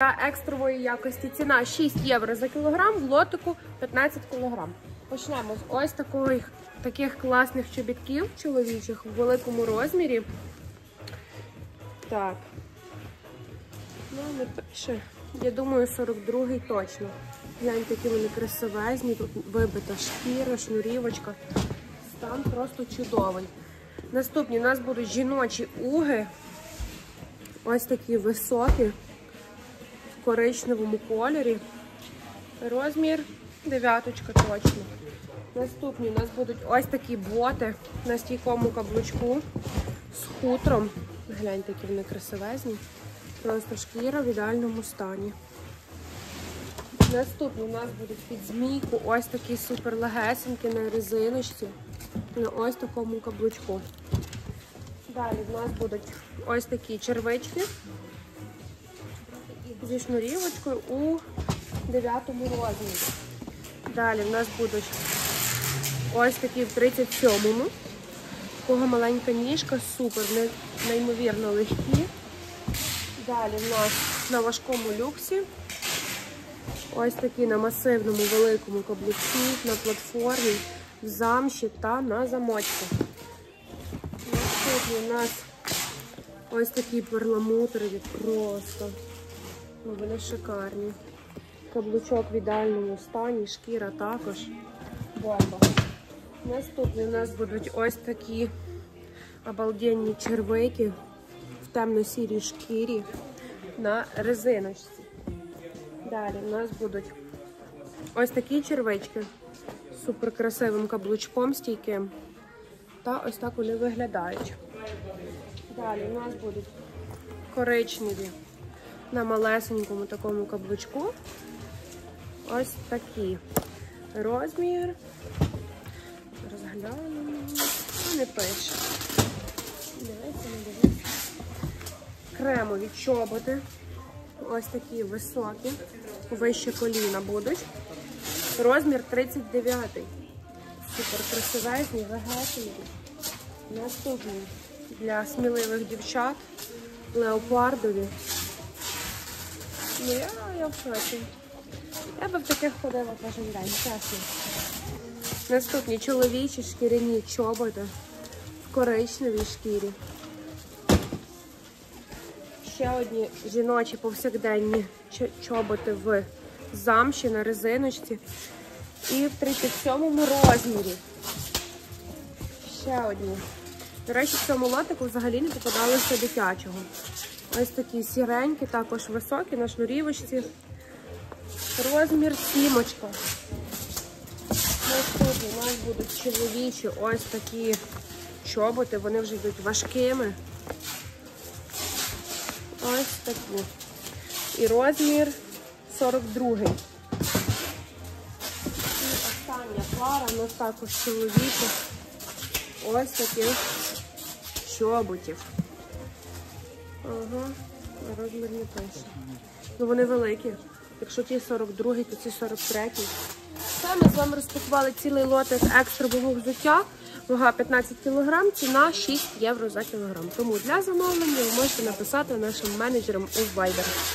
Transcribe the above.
Та екстрової якості ціна 6 євро за кілограм, в лотику 15 кілограм. Почнемо з ось такої, таких класних чобітків чоловічих в великому розмірі. Так. Ну, не пише. Я думаю, 42-й точно. Гляньте, які вони красивезні, тут вибита шкіра, шнурівочка. Стан просто чудовий. Наступні у нас будуть жіночі уги. Ось такі високі, коричневому кольорі. Розмір дев'яточка точно. Наступні у нас будуть ось такі боти на стійкому каблучку з хутром. Гляньте, які вони красивезні. Просто шкіра в ідеальному стані. Наступні у нас будуть під змійку ось такі супер легесенькі на резиночці. На ось такому каблучку. Далі в нас будуть ось такі червички зі шнурівочкою у 9 розмірі. Далі в нас будуть ось такі в 37-му. Такого маленька ніжка, супер, неймовірно легкі. Далі в нас на важкому люксі. Ось такі на масивному великому каблуці, на платформі, в замші та на замочку. Наступні у нас ось такі перламутрові просто. Вони шикарні. Каблучок в ідеальному стані, шкіра також. Бомба. Наступні у нас будуть ось такі обалденні червики в темно-сірій шкірі на резиночці. Далі у нас будуть ось такі червички з супер красивим каблучком стійким. Та ось так вони виглядають. Далі у нас будуть коричневі на малесенькому такому каблучку. Ось такі. Розмір. Розглянемо. Не пише. Дивіться, не дивіться. Кремові чоботи. Ось такі високі. Вище коліна будуть. Розмір 39. Супер красивезні, легесенькі. Наступні для сміливих дівчат. Леопардові. Ну, я, я в шоці. Я би в таких ходила кожен день, чесно. Наступні чоловічі шкіряні чоботи в коричневій шкірі. Ще одні жіночі повсякденні чоботи в замші на резиночці. І в 37 розмірі. Ще одні. До речі, в цьому лотику взагалі не попадалося дитячого. Ось такі сіренькі, також високі на шнурівочці. Розмір сімочка. Наступні у нас будуть чоловічі ось такі чоботи, вони вже йдуть важкими. Ось такі. І розмір 42. І остання пара у нас також чоловічих. Ось таких чоботів. Ага, розмір не пише. Ну вони великі. Якщо ті 42, то ці 43. Все, ми з вами розпакували цілий лотик екстрового взуття. Вага 15 кг, ціна 6 євро за кілограм. Тому для замовлення ви можете написати нашим менеджерам у Viber.